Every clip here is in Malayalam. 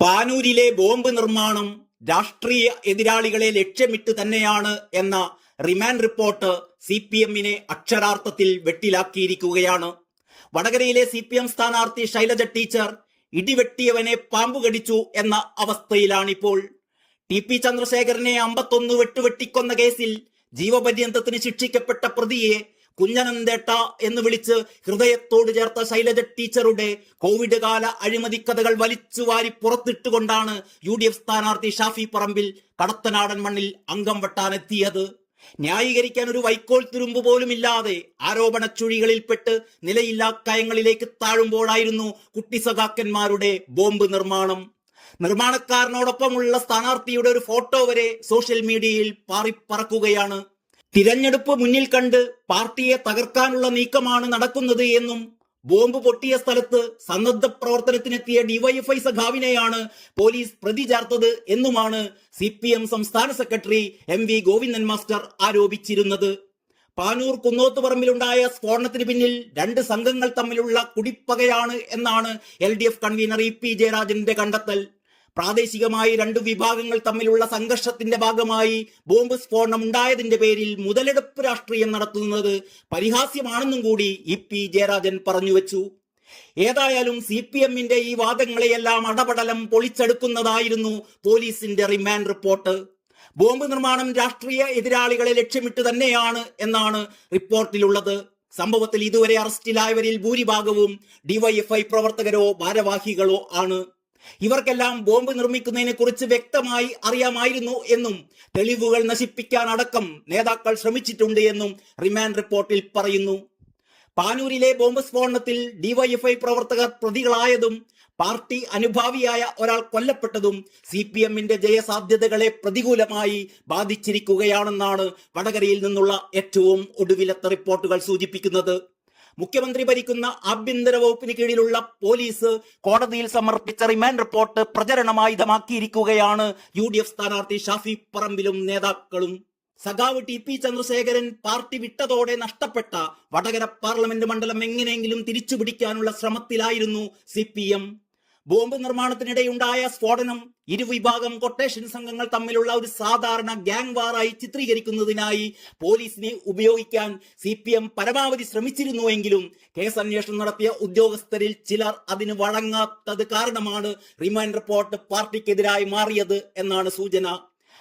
പാനൂരിലെ ബോംബ് നിർമ്മാണം രാഷ്ട്രീയ എതിരാളികളെ ലക്ഷ്യമിട്ട് തന്നെയാണ് എന്ന റിമാൻഡ് റിപ്പോർട്ട് സി പി എമ്മിനെ അക്ഷരാർത്ഥത്തിൽ വെട്ടിലാക്കിയിരിക്കുകയാണ്. വടകരയിലെ സി പി എം സ്ഥാനാർത്ഥി ശൈലജ ടീച്ചർ ഇടിവെട്ടിയവനെ പാമ്പ് കടിച്ചു എന്ന അവസ്ഥയിലാണിപ്പോൾ. ടി പി ചന്ദ്രശേഖരനെ അമ്പത്തൊന്ന് വെട്ടുവെട്ടിക്കൊന്ന കേസിൽ ജീവപര്യന്തത്തിന് ശിക്ഷിക്കപ്പെട്ട പ്രതിയെ കുഞ്ഞനന്തേട്ട എന്ന് വിളിച്ച് ഹൃദയത്തോട് ചേർത്ത ശൈലജ ടീച്ചറുടെ കോവിഡ് കാല അഴിമതി കഥകൾ വലിച്ചു വാരി പുറത്തിട്ടുകൊണ്ടാണ് യു ഡി എഫ് സ്ഥാനാർത്ഥി ഷാഫി പറമ്പിൽ കടത്തനാടൻ മണ്ണിൽ അംഗം വെട്ടാനെത്തിയത്. ന്യായീകരിക്കാൻ ഒരു വൈക്കോൽ തുരുമ്പ് പോലും ഇല്ലാതെ ആരോപണ ചുഴികളിൽപ്പെട്ട് നിലയില്ലാ കയങ്ങളിലേക്ക് താഴുമ്പോഴായിരുന്നു കുട്ടി സഖാക്കന്മാരുടെ ബോംബ് നിർമ്മാണം. നിർമ്മാണക്കാരനോടൊപ്പമുള്ള സ്ഥാനാർത്ഥിയുടെ ഒരു ഫോട്ടോ വരെ സോഷ്യൽ മീഡിയയിൽ പാറിപ്പറക്കുകയാണ്. തിരഞ്ഞെടുപ്പ് മുന്നിൽ കണ്ട് പാർട്ടിയെ തകർക്കാനുള്ള നീക്കമാണ് നടക്കുന്നത് എന്നും ബോംബ് പൊട്ടിയ സ്ഥലത്ത് സന്നദ്ധ പ്രവർത്തനത്തിനെത്തിയ ഡിവൈഎഫ്ഐ സഖാവിനെയാണ് പോലീസ് പ്രതി ചേർത്തത് എന്നുമാണ് സി പി എം സംസ്ഥാന secretary M V Govindan master ആരോപിച്ചിരുന്നത്. Panoor കുന്നോത്തുപറമ്പിലുണ്ടായ സ്ഫോടനത്തിന് പിന്നിൽ രണ്ട് സംഘങ്ങൾ തമ്മിലുള്ള കുടിപ്പകയാണ് എന്നാണ് L D F convener E P ജയരാജന്റെ കണ്ടെത്തൽ. പ്രാദേശികമായി രണ്ടു വിഭാഗങ്ങൾ തമ്മിലുള്ള സംഘർഷത്തിന്റെ ഭാഗമായി ബോംബ് സ്ഫോടനം ഉണ്ടായതിന്റെ പേരിൽ മുതലെടുപ്പ് രാഷ്ട്രീയം നടത്തുന്നത് പരിഹാസ്യമാണെന്നും കൂടി ഇ പി ജയരാജൻ പറഞ്ഞുവെച്ചു ഏതായാലും സി പി എമ്മിന്റെ ഈ വാദങ്ങളെയെല്ലാം അടപടലം പൊളിച്ചെടുക്കുന്നതായിരുന്നു പോലീസിന്റെ റിമാൻഡ് റിപ്പോർട്ട്. ബോംബ് നിർമ്മാണം രാഷ്ട്രീയ എതിരാളികളെ ലക്ഷ്യമിട്ട് തന്നെയാണ് എന്നാണ് റിപ്പോർട്ടിലുള്ളത്. സംഭവത്തിൽ ഇതുവരെ അറസ്റ്റിലായവരിൽ ഭൂരിഭാഗവും ഡിവൈഎഫ്ഐ പ്രവർത്തകരോ ഭാരവാഹികളോ ആണ്. ഇവർക്കെല്ലാം ബോംബ് നിർമ്മിക്കുന്നതിനെ കുറിച്ച് വ്യക്തമായി അറിയാമായിരുന്നു എന്നും തെളിവുകൾ നശിപ്പിക്കാൻ അടക്കം നേതാക്കൾ ശ്രമിച്ചിട്ടുണ്ട് എന്നും റിമാൻഡ് റിപ്പോർട്ടിൽ പറയുന്നു. പാനൂരിലെ ബോംബ് സ്ഫോടനത്തിൽ ഡിവൈഎഫ്ഐ പ്രവർത്തകർ പ്രതികളായതും പാർട്ടി അനുഭാവിയായ ഒരാൾ കൊല്ലപ്പെട്ടതും സി പി എമ്മിന്റെ ജയസാധ്യതകളെ പ്രതികൂലമായി ബാധിച്ചിരിക്കുകയാണെന്നാണ് വടകരയിൽ നിന്നുള്ള ഏറ്റവും ഒടുവിലത്തെ റിപ്പോർട്ടുകൾ സൂചിപ്പിക്കുന്നത്. മുഖ്യമന്ത്രി ഭരിക്കുന്ന ആഭ്യന്തര വകുപ്പിന് കീഴിലുള്ള പോലീസ് കോടതിയിൽ സമർപ്പിച്ച റിമാൻഡ് റിപ്പോർട്ട് പ്രചരണമായുധമാക്കിയിരിക്കുകയാണ് യു ഡി എഫ് സ്ഥാനാർത്ഥി ഷാഫി പറമ്പിലും നേതാക്കളും. സഖാവ് ടി പി ചന്ദ്രശേഖരൻ പാർട്ടി വിട്ടതോടെ നഷ്ടപ്പെട്ട വടകര പാർലമെന്റ് മണ്ഡലം എങ്ങനെയെങ്കിലും തിരിച്ചുപിടിക്കാനുള്ള ശ്രമത്തിലായിരുന്നു സി ബോംബ് നിർമ്മാണത്തിനിടെയുണ്ടായ സ്ഫോടനം ഇരുവിഭാഗം കൊട്ടേഷൻ സംഘങ്ങൾ തമ്മിലുള്ള ഒരു സാധാരണ ഗ്യാങ് വാറായി ചിത്രീകരിക്കുന്നതിനായി പോലീസിനെ ഉപയോഗിക്കാൻ സി പി എം പരമാവധി ശ്രമിച്ചിരുന്നുവെങ്കിലും കേസ് അന്വേഷണം നടത്തിയ ഉദ്യോഗസ്ഥരിൽ ചിലർ അതിന് വഴങ്ങാത്തത് കാരണമാണ് റിമാൻഡ് റിപ്പോർട്ട് പാർട്ടിക്കെതിരായി മാറിയത് എന്നാണ് സൂചന.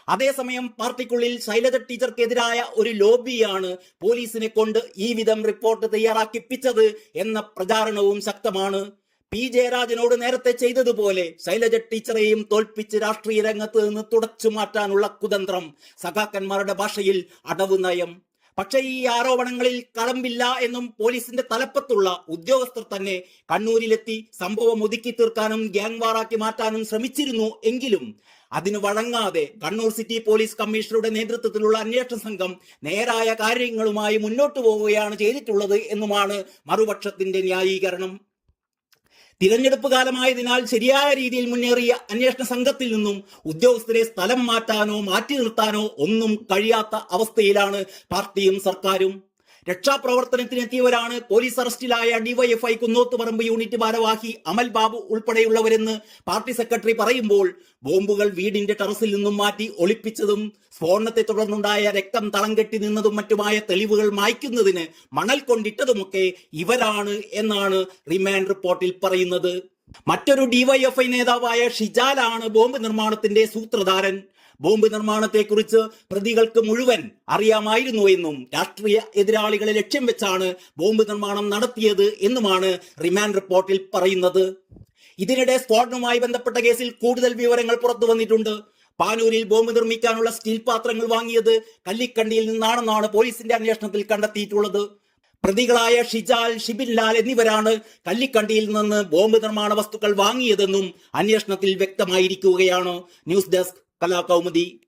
അതേസമയം പാർട്ടിക്കുള്ളിൽ ശൈലജ ടീച്ചർക്കെതിരായ ഒരു ലോബിയാണ് പോലീസിനെ കൊണ്ട് ഈ വിധം റിപ്പോർട്ട് തയ്യാറാക്കിപ്പിച്ചത് എന്ന പ്രചാരണവും ശക്തമാണ്. പി. ജയരാജനോട് നേരത്തെ ചെയ്തതുപോലെ ശൈലജ ടീച്ചറെയും തോൽപ്പിച്ച് രാഷ്ട്രീയ രംഗത്ത് നിന്ന് തുടച്ചു മാറ്റാനുള്ള കുതന്ത്രം സഖാക്കന്മാരുടെ ഭാഷയിൽ അടവ് നയം. പക്ഷേ ഈ ആരോപണങ്ങളിൽ കളമ്പില്ല എന്നും പോലീസിന്റെ തലപ്പത്തുള്ള ഉദ്യോഗസ്ഥർ തന്നെ കണ്ണൂരിലെത്തി സംഭവം ഒതുക്കി തീർക്കാനും ഗ്യാങ് വാറാക്കി മാറ്റാനും ശ്രമിച്ചിരുന്നു എങ്കിലും അതിന് വഴങ്ങാതെ കണ്ണൂർ സിറ്റി പോലീസ് കമ്മീഷണറുടെ നേതൃത്വത്തിലുള്ള അന്വേഷണ സംഘം നേരായ കാര്യങ്ങളുമായി മുന്നോട്ടു പോവുകയാണ് ചെയ്തിട്ടുള്ളത് എന്നുമാണ് മറുപക്ഷത്തിന്റെ ന്യായീകരണം. തിരഞ്ഞെടുപ്പ് കാലമായതിനാൽ ശരിയായ രീതിയിൽ മുന്നേറിയ അന്വേഷണ സംഘത്തിൽ നിന്നും ഉദ്യോഗസ്ഥരെ സ്ഥലം മാറ്റാനോ മാറ്റി നിർത്താനോ ഒന്നും കഴിയാത്ത അവസ്ഥയിലാണ് പാർട്ടിയും സർക്കാരും രക്ഷാപ്രവർത്തനത്തിനെത്തിയവരാണ് പോലീസ് അറസ്റ്റിലായ ഡിവൈഎഫ്ഐ കുന്നോത്തുപറമ്പ് യൂണിറ്റ് ഭാരവാഹി അമൽ ബാബു ഉൾപ്പെടെയുള്ളവരെന്ന് പാർട്ടി സെക്രട്ടറി പറയുമ്പോൾ ബോംബുകൾ വീടിന്റെ ടെറസിൽ നിന്നും മാറ്റി ഒളിപ്പിച്ചതും സ്ഫോടനത്തെ തുടർന്നുണ്ടായ രക്തം തളം കെട്ടി നിന്നതും മറ്റുമായ തെളിവുകൾ മായ്ക്കുന്നതിന് മണൽ കൊണ്ടിട്ടതുമൊക്കെ ഇവരാണ് എന്നാണ് റിമാൻഡ് റിപ്പോർട്ടിൽ പറയുന്നത്. മറ്റൊരു ഡിവൈഎഫ്ഐ നേതാവായ ഷിജാലാണ് ബോംബ് നിർമ്മാണത്തിന്റെ സൂത്രധാരൻ. ബോംബ് നിർമ്മാണത്തെക്കുറിച്ച് പ്രതികൾക്ക് മുഴുവൻ അറിയാമായിരുന്നു എന്നും രാഷ്ട്രീയ എതിരാളികളെ ലക്ഷ്യം വെച്ചാണ് ബോംബ് നിർമ്മാണം നടത്തിയത് എന്നുമാണ് റിമാൻഡ് റിപ്പോർട്ടിൽ പറയുന്നത്. ഇതിനിടെ സ്ഫോടനവുമായി ബന്ധപ്പെട്ട കേസിൽ കൂടുതൽ വിവരങ്ങൾ പുറത്തു വന്നിട്ടുണ്ട്. പാനൂരിൽ ബോംബ് നിർമ്മിക്കാനുള്ള സ്റ്റീൽ പാത്രങ്ങൾ വാങ്ങിയത് കല്ലിക്കണ്ടിയിൽ നിന്നാണെന്നാണ് പോലീസിന്റെ അന്വേഷണത്തിൽ കണ്ടെത്തിയിട്ടുള്ളത്. പ്രതികളായ ഷിജാൽ ഷിബിൻ ലാൽ എന്നിവരാണ് കല്ലിക്കണ്ടിയിൽ നിന്ന് ബോംബ് നിർമ്മാണ വസ്തുക്കൾ വാങ്ങിയതെന്നും അന്വേഷണത്തിൽ വ്യക്തമായിരിക്കുകയാണ്. News desk Kalau.